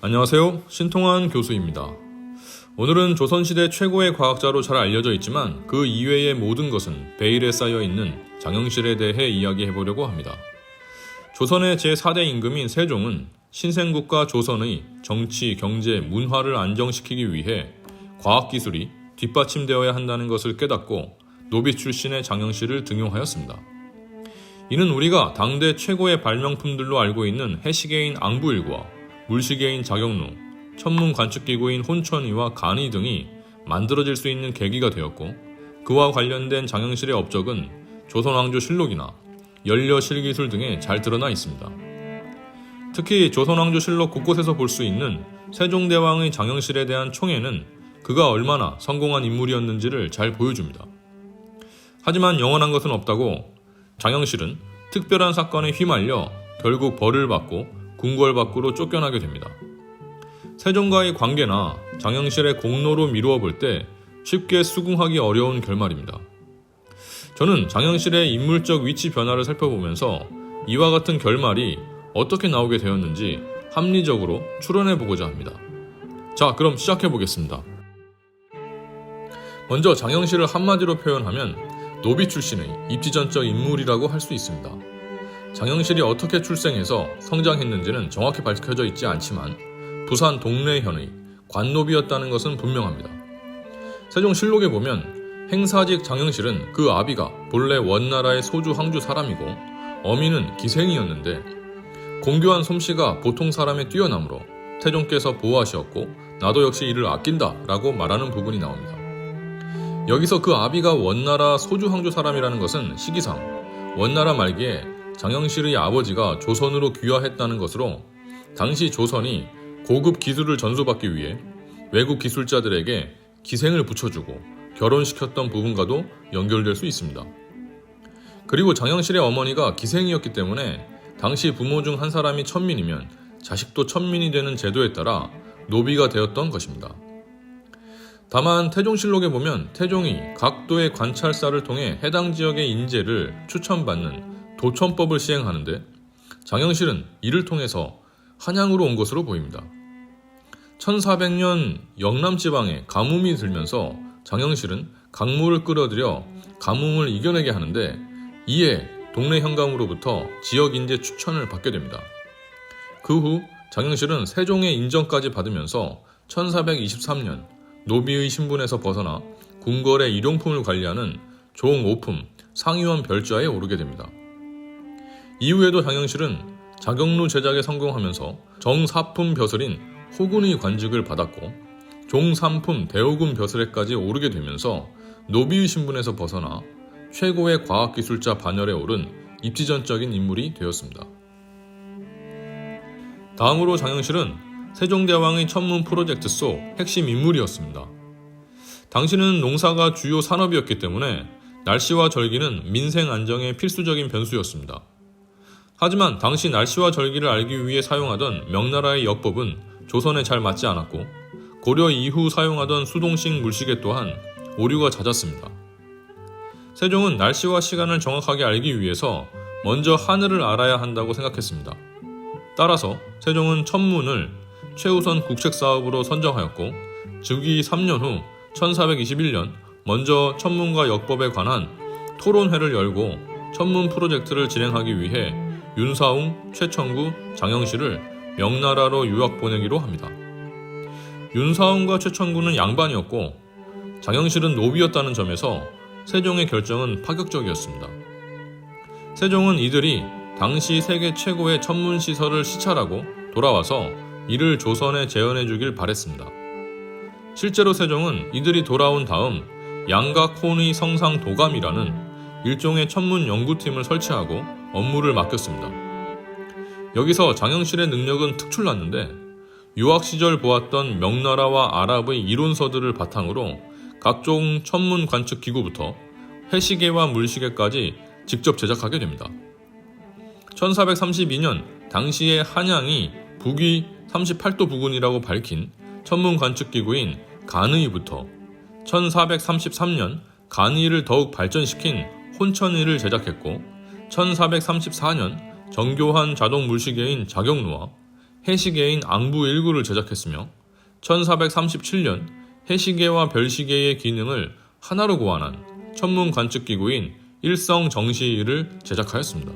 안녕하세요. 신통환 교수입니다. 오늘은 조선시대 최고의 과학자로 잘 알려져 있지만 그 이외의 모든 것은 베일에 쌓여 있는 장영실에 대해 이야기해 보려고 합니다. 조선의 제4대 임금인 세종은 신생국가 조선의 정치, 경제, 문화를 안정시키기 위해 과학기술이 뒷받침되어야 한다는 것을 깨닫고 노비 출신의 장영실을 등용하였습니다. 이는 우리가 당대 최고의 발명품들로 알고 있는 해시계인 앙부일과 물시계인 자경루, 천문 관측기구인 혼천이와 간이 등이 만들어질 수 있는 계기가 되었고 그와 관련된 장영실의 업적은 조선왕조 실록이나 연려 실기술 등에 잘 드러나 있습니다. 특히 조선왕조 실록 곳곳에서 볼 수 있는 세종대왕의 장영실에 대한 총애는 그가 얼마나 성공한 인물이었는지를 잘 보여줍니다. 하지만 영원한 것은 없다고 장영실은 특별한 사건에 휘말려 결국 벌을 받고 궁궐 밖으로 쫓겨나게 됩니다. 세종과의 관계나 장영실의 공로로 미루어 볼 때 쉽게 수긍하기 어려운 결말입니다. 저는 장영실의 인물적 위치 변화를 살펴보면서 이와 같은 결말이 어떻게 나오게 되었는지 합리적으로 추론해 보고자 합니다. 자, 그럼 시작해 보겠습니다. 먼저 장영실을 한마디로 표현하면 노비 출신의 입지전적 인물이라고 할 수 있습니다. 장영실이 어떻게 출생해서 성장했는지는 정확히 밝혀져 있지 않지만 부산 동래현의 관노비였다는 것은 분명합니다. 세종실록에 보면 행사직 장영실은 그 아비가 본래 원나라의 소주 황주 사람이고 어미는 기생이었는데 공교한 솜씨가 보통 사람의 뛰어남으로 태종께서 보호하셨고 나도 역시 이를 아낀다 라고 말하는 부분이 나옵니다. 여기서 그 아비가 원나라 소주 황주 사람이라는 것은 시기상 원나라 말기에 장영실의 아버지가 조선으로 귀화했다는 것으로 당시 조선이 고급 기술을 전수받기 위해 외국 기술자들에게 기생을 붙여주고 결혼시켰던 부분과도 연결될 수 있습니다. 그리고 장영실의 어머니가 기생이었기 때문에 당시 부모 중 한 사람이 천민이면 자식도 천민이 되는 제도에 따라 노비가 되었던 것입니다. 다만 태종실록에 보면 태종이 각도의 관찰사를 통해 해당 지역의 인재를 추천받는 도천법을 시행하는데 장영실은 이를 통해서 한양으로 온 것으로 보입니다. 1400년 영남 지방에 가뭄이 들면서 장영실은 강물을 끌어들여 가뭄을 이겨내게 하는데 이에 동네 현감으로부터 지역 인재 추천을 받게 됩니다. 그 후 장영실은 세종의 인정까지 받으면서 1423년 노비의 신분에서 벗어나 궁궐의 일용품을 관리하는 종오품 상의원 별자에 오르게 됩니다. 이후에도 장영실은 자경루 제작에 성공하면서 정사품 벼슬인 호군의 관직을 받았고 종삼품 대호군 벼슬에까지 오르게 되면서 노비의 신분에서 벗어나 최고의 과학기술자 반열에 오른 입지전적인 인물이 되었습니다. 다음으로 장영실은 세종대왕의 천문 프로젝트 속 핵심 인물이었습니다. 당시는 농사가 주요 산업이었기 때문에 날씨와 절기는 민생 안정의 필수적인 변수였습니다. 하지만 당시 날씨와 절기를 알기 위해 사용하던 명나라의 역법은 조선에 잘 맞지 않았고 고려 이후 사용하던 수동식 물시계 또한 오류가 잦았습니다. 세종은 날씨와 시간을 정확하게 알기 위해서 먼저 하늘을 알아야 한다고 생각했습니다. 따라서 세종은 천문을 최우선 국책 사업으로 선정하였고 즉위 3년 후 1421년 먼저 천문과 역법에 관한 토론회를 열고 천문 프로젝트를 진행하기 위해 윤사웅, 최천구, 장영실을 명나라로 유학 보내기로 합니다. 윤사웅과 최천구는 양반이었고 장영실은 노비였다는 점에서 세종의 결정은 파격적이었습니다. 세종은 이들이 당시 세계 최고의 천문 시설을 시찰하고 돌아와서 이를 조선에 재현해 주길 바랬습니다. 실제로 세종은 이들이 돌아온 다음 양각 혼의 성상 도감이라는 일종의 천문 연구팀을 설치하고 업무를 맡겼습니다. 여기서 장영실의 능력은 특출났는데 유학 시절 보았던 명나라와 아랍의 이론서들을 바탕으로 각종 천문 관측 기구부터 해시계와 물시계까지 직접 제작하게 됩니다. 1432년 당시의 한양이 북위 38도 부근이라고 밝힌 천문 관측 기구인 간의부터 1433년 간의를 더욱 발전시킨 혼천의를 제작했고 1434년 정교한 자동 물시계인 자경루와 해시계인 앙부 1구를 제작했으며 1437년 해시계와 별시계의 기능을 하나로 고안한 천문 관측 기구인 일성 정시를 제작하였습니다.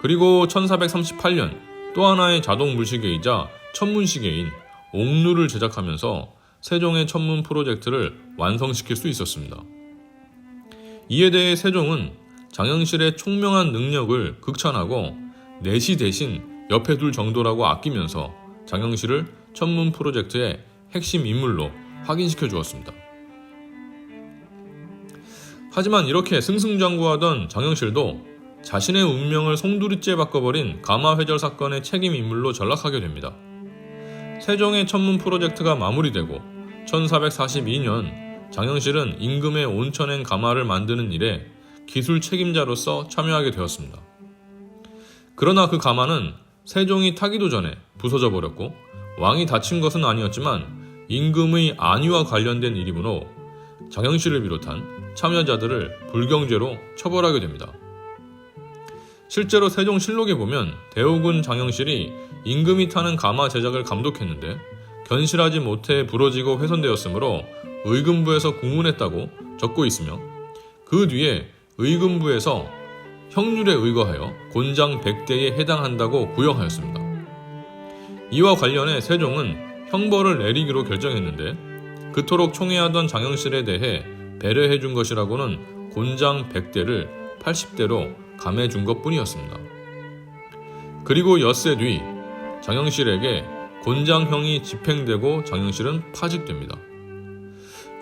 그리고 1438년 또 하나의 자동 물시계이자 천문시계인 옥루를 제작하면서 세종의 천문 프로젝트를 완성시킬 수 있었습니다. 이에 대해 세종은 장영실의 총명한 능력을 극찬하고 내시 대신 옆에 둘 정도라고 아끼면서 장영실을 천문 프로젝트의 핵심 인물로 확인시켜 주었습니다. 하지만 이렇게 승승장구하던 장영실도 자신의 운명을 송두리째 바꿔버린 가마회절 사건의 책임 인물로 전락하게 됩니다. 세종의 천문 프로젝트가 마무리되고 1442년 장영실은 임금의 온천행 가마를 만드는 일에 기술 책임자로서 참여하게 되었습니다. 그러나 그 가마는 세종이 타기도 전에 부서져 버렸고 왕이 다친 것은 아니었지만 임금의 안위와 관련된 일이므로 장영실을 비롯한 참여자들을 불경죄로 처벌하게 됩니다. 실제로 세종실록에 보면 대우군 장영실이 임금이 타는 가마 제작을 감독했는데 견실하지 못해 부러지고 훼손되었으므로 의금부에서 공문했다고 적고 있으며 그 뒤에 의금부에서 형률에 의거하여 곤장 100대에 해당한다고 구형하였습니다. 이와 관련해 세종은 형벌을 내리기로 결정했는데 그토록 총애하던 장영실에 대해 배려해 준 것이라고는 곤장 100대를 80대로 감해 준 것뿐이었습니다. 그리고 엿새 뒤 장영실에게 곤장형이 집행되고 장영실은 파직됩니다.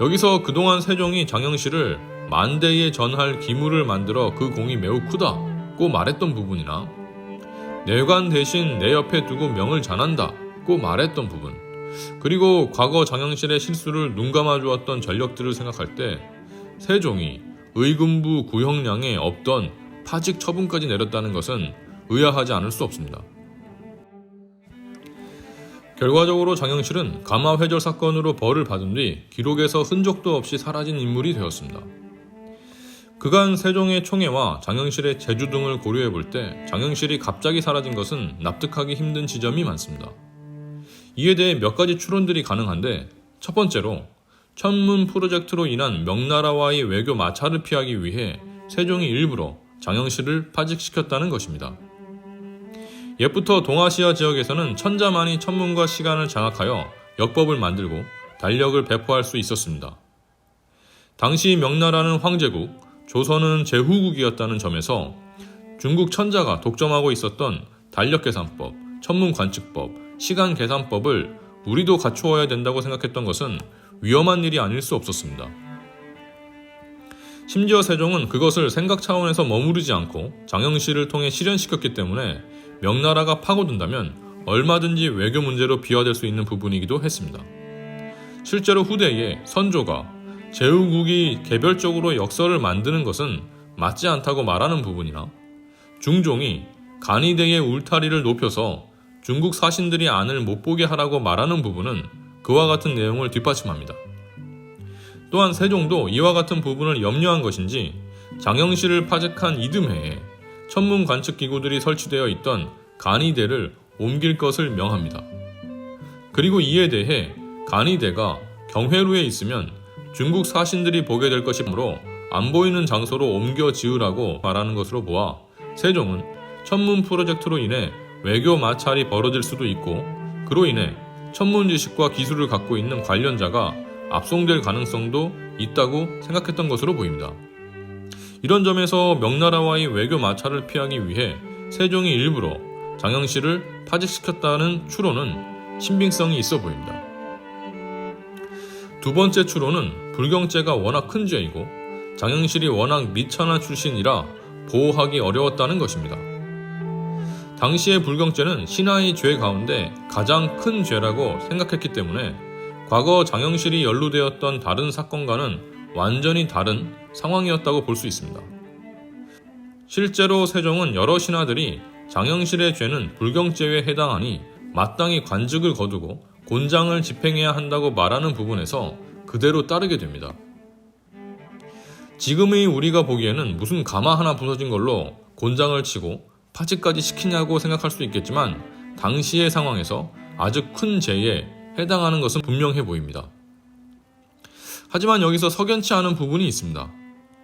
여기서 그동안 세종이 장영실을 만 대에 전할 기물을 만들어 그 공이 매우 크다고 말했던 부분이나 내관 대신 내 옆에 두고 명을 전한다고 말했던 부분 그리고 과거 장영실의 실수를 눈 감아 주었던 전력들을 생각할 때 세종이 의금부 구형량에 없던 파직 처분까지 내렸다는 것은 의아하지 않을 수 없습니다. 결과적으로 장영실은 가마 회절 사건으로 벌을 받은 뒤 기록에서 흔적도 없이 사라진 인물이 되었습니다. 그간 세종의 총애와 장영실의 재주 등을 고려해 볼 때 장영실이 갑자기 사라진 것은 납득하기 힘든 지점이 많습니다. 이에 대해 몇 가지 추론들이 가능한데 첫 번째로 천문 프로젝트로 인한 명나라와의 외교 마찰을 피하기 위해 세종이 일부러 장영실을 파직시켰다는 것입니다. 옛부터 동아시아 지역에서는 천자만이 천문과 시간을 장악하여 역법을 만들고 달력을 배포할 수 있었습니다. 당시 명나라는 황제국, 조선은 제후국이었다는 점에서 중국 천자가 독점하고 있었던 달력 계산법, 천문 관측법, 시간 계산법을 우리도 갖추어야 된다고 생각했던 것은 위험한 일이 아닐 수 없었습니다. 심지어 세종은 그것을 생각 차원에서 머무르지 않고 장영실을 통해 실현시켰기 때문에 명나라가 파고든다면 얼마든지 외교 문제로 비화될 수 있는 부분이기도 했습니다. 실제로 후대에 선조가 제후국이 개별적으로 역설을 만드는 것은 맞지 않다고 말하는 부분이나 중종이 간이대의 울타리를 높여서 중국 사신들이 안을 못 보게 하라고 말하는 부분은 그와 같은 내용을 뒷받침합니다. 또한 세종도 이와 같은 부분을 염려한 것인지 장영실을 파직한 이듬해에 천문 관측 기구들이 설치되어 있던 간이대를 옮길 것을 명합니다. 그리고 이에 대해 간이대가 경회루에 있으면 중국 사신들이 보게 될 것이므로 안 보이는 장소로 옮겨 지으라고 말하는 것으로 보아 세종은 천문 프로젝트로 인해 외교 마찰이 벌어질 수도 있고 그로 인해 천문 지식과 기술을 갖고 있는 관련자가 압송될 가능성도 있다고 생각했던 것으로 보입니다. 이런 점에서 명나라와의 외교 마찰을 피하기 위해 세종이 일부러 장영실을 파직시켰다는 추론은 신빙성이 있어 보입니다. 두 번째 추론은 불경죄가 워낙 큰 죄이고 장영실이 워낙 미천한 출신이라 보호하기 어려웠다는 것입니다. 당시의 불경죄는 신하의 죄 가운데 가장 큰 죄라고 생각했기 때문에 과거 장영실이 연루되었던 다른 사건과는 완전히 다른 상황이었다고 볼 수 있습니다. 실제로 세종은 여러 신하들이 장영실의 죄는 불경죄에 해당하니 마땅히 관직을 거두고 곤장을 집행해야 한다고 말하는 부분에서 그대로 따르게 됩니다. 지금의 우리가 보기에는 무슨 가마 하나 부서진 걸로 곤장을 치고 파직까지 시키냐고 생각할 수 있겠지만 당시의 상황에서 아주 큰 죄에 해당하는 것은 분명해 보입니다. 하지만 여기서 석연치 않은 부분이 있습니다.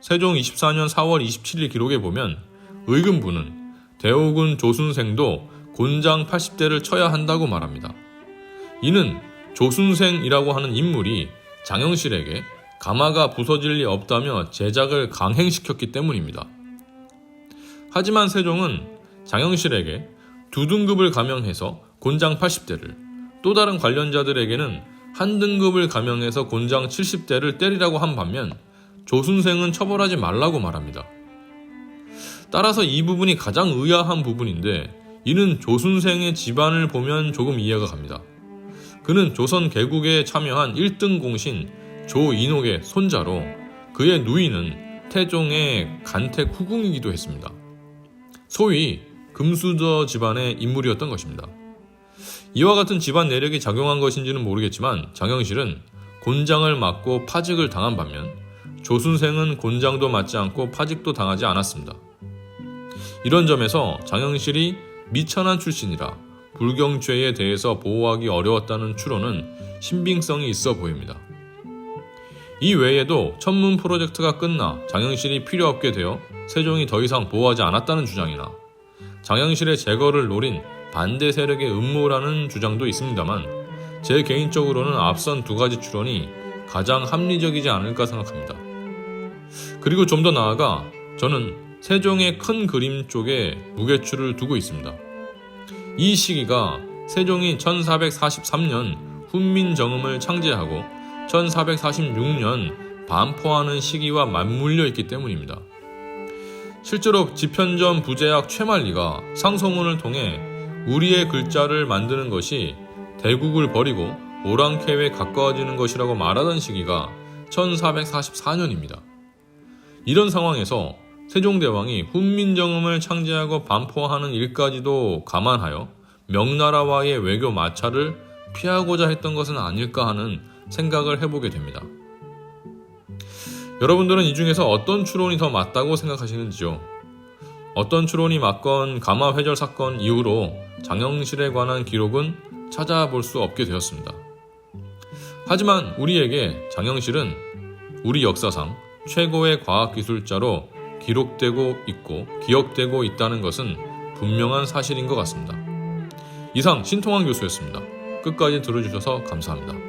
세종 24년 4월 27일 기록에 보면 의금부는 대오군 조순생도 곤장 80대를 쳐야 한다고 말합니다. 이는 조순생이라고 하는 인물이 장영실에게 가마가 부서질 리 없다며 제작을 강행시켰기 때문입니다. 하지만 세종은 장영실에게 두 등급을 감형해서 곤장 80대를 또 다른 관련자들에게는 한 등급을 감형해서 곤장 70대를 때리라고 한 반면 조순생은 처벌하지 말라고 말합니다. 따라서 이 부분이 가장 의아한 부분인데 이는 조순생의 집안을 보면 조금 이해가 갑니다. 그는 조선 개국에 참여한 1등 공신 조인옥의 손자로 그의 누이는 태종의 간택 후궁이기도 했습니다. 소위 금수저 집안의 인물이었던 것입니다. 이와 같은 집안 내력이 작용한 것인지는 모르겠지만 장영실은 곤장을 맞고 파직을 당한 반면 조순생은 곤장도 맞지 않고 파직도 당하지 않았습니다. 이런 점에서 장영실이 미천한 출신이라 불경죄에 대해서 보호하기 어려웠다는 추론은 신빙성이 있어 보입니다. 이 외에도 천문 프로젝트가 끝나 장영실이 필요 없게 되어 세종이 더 이상 보호하지 않았다는 주장이나 장영실의 제거를 노린 반대 세력의 음모라는 주장도 있습니다만 제 개인적으로는 앞선 두 가지 추론이 가장 합리적이지 않을까 생각합니다. 그리고 좀 더 나아가 저는 세종의 큰 그림 쪽에 무게추를 두고 있습니다. 이 시기가 세종이 1443년 훈민정음을 창제하고 1446년 반포하는 시기와 맞물려 있기 때문입니다. 실제로 지편전 부제학 최만리가 상소문을 통해 우리의 글자를 만드는 것이 대국을 버리고 오랑캐에 가까워지는 것이라고 말하던 시기가 1444년입니다. 이런 상황에서 세종대왕이 훈민정음을 창제하고 반포하는 일까지도 감안하여 명나라와의 외교 마찰을 피하고자 했던 것은 아닐까 하는 생각을 해보게 됩니다. 여러분들은 이 중에서 어떤 추론이 더 맞다고 생각하시는지요? 어떤 추론이 맞건 가마 회절 사건 이후로 장영실에 관한 기록은 찾아볼 수 없게 되었습니다. 하지만 우리에게 장영실은 우리 역사상 최고의 과학기술자로 기록되고 있고 기억되고 있다는 것은 분명한 사실인 것 같습니다. 이상 신통환 교수였습니다. 끝까지 들어주셔서 감사합니다.